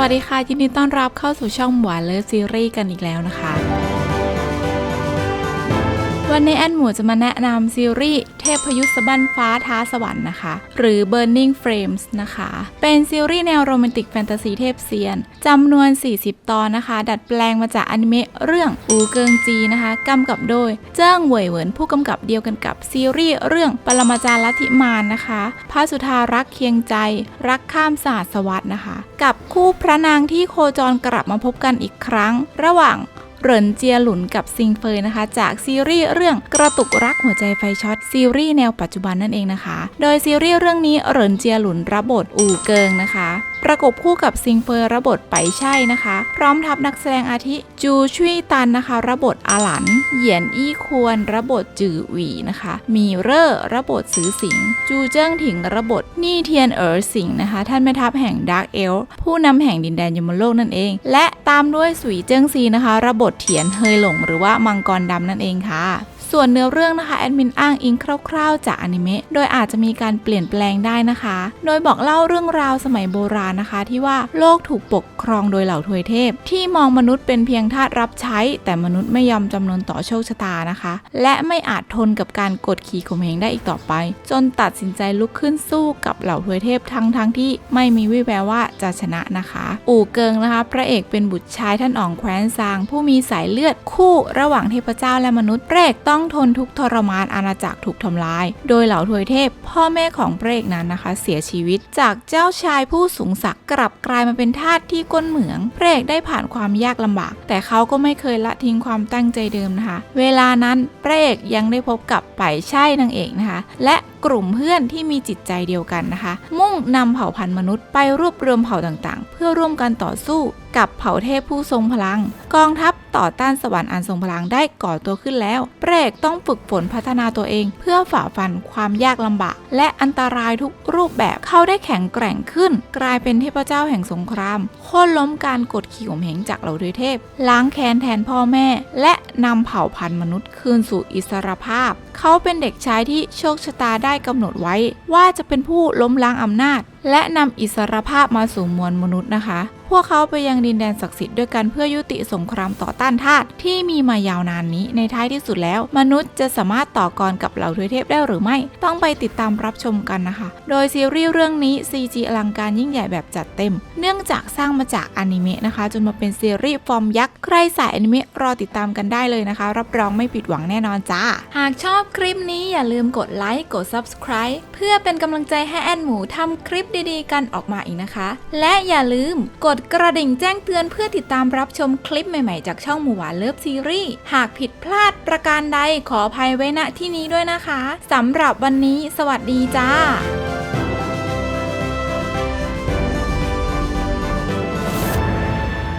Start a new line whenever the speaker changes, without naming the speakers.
วัสดีค่ะ ยินดีต้อนรับเข้าสู่ช่องหวานเลิฟซีรีส์กันอีกแล้วนะคะ วันนี้แอนหมูจะมาแนะนำซีรีส์เทพยุทธสบันฟ้าท้าสวรรค์นะคะ หรือ Burning Frames นะคะ เป็นซีรีส์แนวโรแมนติกแฟนตาซีเทพเซียนจำนวน 40 ตอนนะคะ ดัดแปลงมาจากอนิเมะเรื่องอูเกิงจีนะคะกำกับโดย เจิ้งเหวยเหวินผู้กำกับเดียวกันกับซีรีส์เรื่องปรมาจารย์ลัทธิมารนะคะพระสุธารักเคียงใจ รักข้ามศาสตร์สวัสดนะคะ กับคู่พระนางที่โคจรกลับมาพบกันอีกครั้ง ระหว่าง เหรินเจียหลุนกับซิงเฟยนะคะ จากซีรีส์เรื่องกระตุกรักหัวใจไฟช็อตซีรีส์แนวปัจจุบันนั่นเองนะคะ โดยซีรีส์เรื่องนี้เหรินเจียหลุนรับบทอู่เกิงนะคะ ประกบคู่กับซิงเฟยรับบทไปใช่นะคะ พร้อมทับนักแสดงอาทิจูชุยตันนะคะรับทอาหลัน เหยียนอี้ควรรับทจือหวีนะคะ มีเร่อรับบทซือสิง จูเจิ้งถิงรับทนี่เทียนเอ๋อสิงนะคะ ท่านแม่ทัพแห่งดาร์กเอลผู้นำแห่งดินแดนยมโลกนั่นเอง และตามด้วยสุยเจิ้งซีนะคะรับทเถียนเฮยหลง หรือว่ามังกรดำนั่นเองค่ะ ส่วนเนื้อเรื่องนะคะแอดมินอ้างอิงคร่าวๆ จากอนิเมะโดยอาจจะมีการเปลี่ยนแปลงได้นะคะ โดยบอกเล่าเรื่องราวสมัยโบราณนะคะ ที่ว่าโลกถูกปกครองโดยเหล่าทวยเทพ ที่มองมนุษย์เป็นเพียงทาสรับใช้ แต่มนุษย์ไม่ยอมจำนนต่อโชคชะตานะคะ และไม่อาจทนกับการกดขี่ข่มเหงได้อีกต่อไป จนตัดสินใจลุกขึ้นสู้กับเหล่าทวยเทพทั้งๆที่ไม่มีวี่แววว่าจะชนะนะคะ อู่เกิงนะคะ พระเอกเป็นบุตรชายท่านอ๋องแคว้นซาง ผู้มีสายเลือดคู่ระหว่างเทพเจ้าและมนุษย์พระเอกต้องทนทุกทรมานอาณาจักรถูกทำลาย โดยเหล่าทวยเทพ พ่อแม่ของพระเอกนั้นนะคะ เสียชีวิตจากเจ้าชายผู้สูงศักดิ์กลับกลายมาเป็นทาสที่ก้นเหมืองพระเอกได้ผ่านความยากลำบาก แต่เขาก็ไม่เคยละทิ้งความตั้งใจเดิมนะคะ เวลานั้นพระเอกยังได้พบกับไปายใช่นางเอกนะคะ และ กลุ่มเพื่อนที่มีจิตใจเดียวกันนะคะ มุ่งนำเผ่าพันธุ์มนุษย์ไปรวบรวมเผ่าต่างๆ เพื่อร่วมกันต่อสู้กับเผ่าเทพผู้ทรงพลัง กองทัพต่อต้านสวรรค์อันทรงพลังได้ก่อตัวขึ้นแล้วพรกต้องฝึกฝนพัฒนาตัวเอง เพื่อฝ่าฟันความยากลำบาก และอันตรายทุกรูปแบบเขาได้แข็งแกร่งขึ้น กลายเป็นเทพเจ้าแห่งสงครามโค่นล้มการกดขี่ข่มเหงจากเหล่าทวเทพล้างแค้นแทนพ่อแม่ และนำเผ่าพันธุ์มนุษย์คืนสู่อิสรภาพ เขาเป็นเด็กชายที่โชคชะตาได้กำหนดไว้ ว่าจะเป็นผู้ล้มล้างอำนาจและนำอิสรภาพมาสู่มวลมนุษย์นะคะ พวกเขาไปยังดินแดนศักดิ์สิทธิ์ด้วยกันเพื่อยุติสงครามต่อต้านทาสที่มีมายาวนานนี้ ในท้ายที่สุดแล้ว มนุษย์จะสามารถต่อกรกับเหล่าทวยเทพได้หรือไม่ ต้องไปติดตามรับชมกันนะคะ โดยซีรีส์เรื่องนี้ CG อลังการยิ่งใหญ่แบบจัดเต็ม เนื่องจากสร้างมาจากอนิเมะนะคะ จนมาเป็นซีรีส์ฟอร์มยักษ์ ใครสายอนิเมะรอติดตามกันได้เลยนะคะ รับรองไม่ผิดหวังแน่นอนจ้า หากชอบคลิปนี้อย่าลืมกดไลค์ กด Subscribe เพื่อเป็นกำลังใจให้แอนหมูทำคลิปดีๆ กันออกมาอีกนะคะ และอย่าลืมกดกระดิ่งแจ้งเตือนเพื่อติดตามรับชมคลิปใหม่ๆ จากช่องหมูหวานเลิฟซีรีส์หากผิดพลาดประการใดขออภัยไว้ณที่นี้ด้วยนะคะสำหรับวันนี้ สวัสดีจ้า